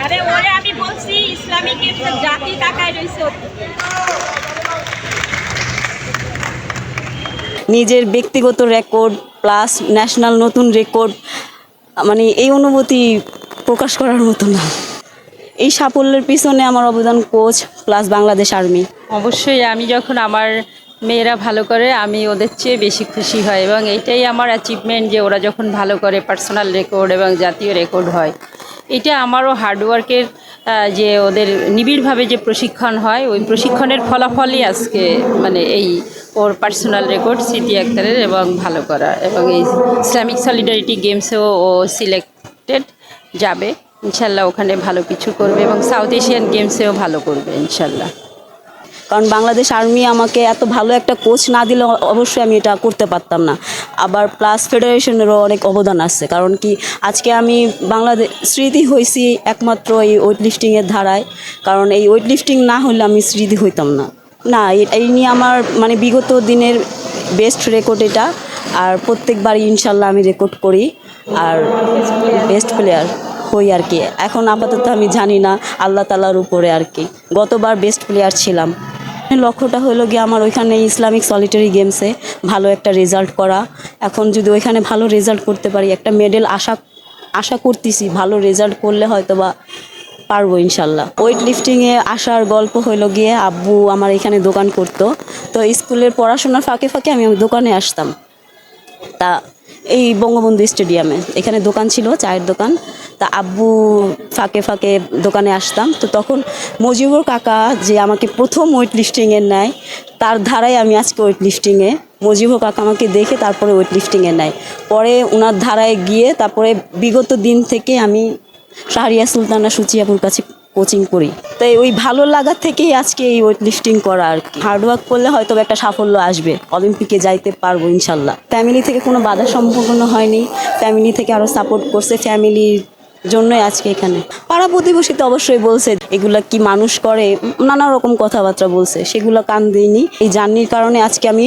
আরে ওরে আমি বলছি ইসলামিক জাতি তাকায় রয়েছে নিজের ব্যক্তিগত রেকর্ড প্লাস ন্যাশনাল নতুন রেকর্ড মানে এই অনুভূতি প্রকাশ করার মতো না। এই সাফল্যের পিছনে আমার অবদান কোচ প্লাস বাংলাদেশ আর্মি অবশ্যই আমি যখন আমার মেয়েরা ভালো করে আমি ওদের চেয়ে বেশি খুশি হয় এবং এইটাই আমার অ্যাচিভমেন্ট যে ওরা যখন ভালো করে পার্সোনাল রেকর্ড এবং জাতীয় রেকর্ড হয়। এটা আমারও হার্ডওয়ার্কের যে ওদের নিবিড়ভাবে যে প্রশিক্ষণ হয়, ওই প্রশিক্ষণের ফলাফলই আজকে মানে এই ওর পার্সোনাল রেকর্ড সিটি আক্তারের এবং ভালো করা এবং এই ইসলামিক সলিডারিটি গেমসেও ও সিলেক্টেড যাবে। ইনশাল্লাহ ওখানে ভালো কিছু করবে এবং সাউথ এশিয়ান গেমসেও ভালো করবে, ইনশাল্লাহ। কারণ বাংলাদেশ আর্মি আমাকে এত ভালো একটা কোচ না দিলে অবশ্যই আমি এটা করতে পারতাম না। আবার প্লাস ফেডারেশনেরও অনেক অবদান আছে। কারণ কি, আজকে আমি বাংলাদেশ স্মৃতি হয়েছি একমাত্র এই ওয়েট লিফটিংয়ের ধারায়। কারণ এই ওয়েট লিফটিং না হলে আমি স্মৃতি হইতাম না। না, এই নিয়ে আমার মানে বিগত দিনের বেস্ট রেকর্ড এটা। আর প্রত্যেকবার ইনশাল্লাহ আমি রেকর্ড করি। আর বেস্ট প্লেয়ার হই আর কি। এখন আপাতত আমি জানি না, আল্লাহ তালার উপরে আর কি। গতবার বেস্ট প্লেয়ার ছিলাম। লক্ষ্যটা হলো গিয়ে আমার ওইখানে ইসলামিক সলিটারি গেমসে ভালো একটা রেজাল্ট করা। এখন যদি ওইখানে ভালো রেজাল্ট করতে পারি, একটা মেডেল আশা আশা করতেছি ভালো রেজাল্ট করলে হয়তো বা পারব ইনশাল্লাহ। ওয়েট লিফটিংয়ে আসার গল্প হলো গিয়ে আব্বু আমার এখানে দোকান করতো। তো স্কুলের পড়াশোনার ফাঁকে ফাঁকে আমি দোকানে আসতাম। তা এই বঙ্গবন্ধু স্টেডিয়ামে। এখানে দোকান ছিল, চায়ের দোকান। তা আব্বু ফাঁকে ফাঁকে দোকানে আসতাম। তো তখন মজিবুর কাকা যে আমাকে প্রথম ওয়েট লিফটিংয়ে নেয়, তার ধারায় আমি আজকে ওয়েট লিফটিংয়ে মজিবুর কাকা আমাকে দেখে তারপরে ওয়েট লিফটিংয়ে নেয়। পরে ওনার ধারায় গিয়ে তারপরে বিগত দিন থেকে আমি শাহরিয়া সুলতানা সুচিয়াপুর কাছে কোচিং করি। তাই ওই ভালো লাগা থেকেই আজকে এই ওয়েট লিফটিং করা আর কি। হার্ডওয়ার্ক করলে হয়তো একটা সাফল্য আসবে। অলিম্পিকে যাইতে পারব ইনশাল্লাহ। ফ্যামিলি থেকে কোনো বাধা সম্পন্ন হয়নি। ফ্যামিলি থেকে আরও সাপোর্ট করছে ফ্যামিলির জন্যই আজকে এখানে। পাড়া প্রতিবেশী তো অবশ্যই বলছে, এগুলা কি মানুষ করে? নানা রকম কথাবার্তা বলছে। সেগুলো কান দিইনি। এই জার্নির কারণে আজকে আমি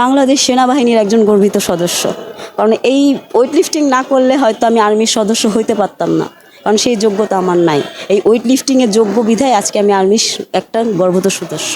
বাংলাদেশ সেনাবাহিনীর একজন গর্বিত সদস্য। কারণ এই ওয়েট লিফটিং না করলে হয়তো আমি আর্মির সদস্য হইতে পারতাম না। কারণ সেই যোগ্যতা আমার নাই। এই ওয়েট লিফটিংয়ের যোগ্য বিধায় আজকে আমি আর্মির একটা গর্ভত সদস্য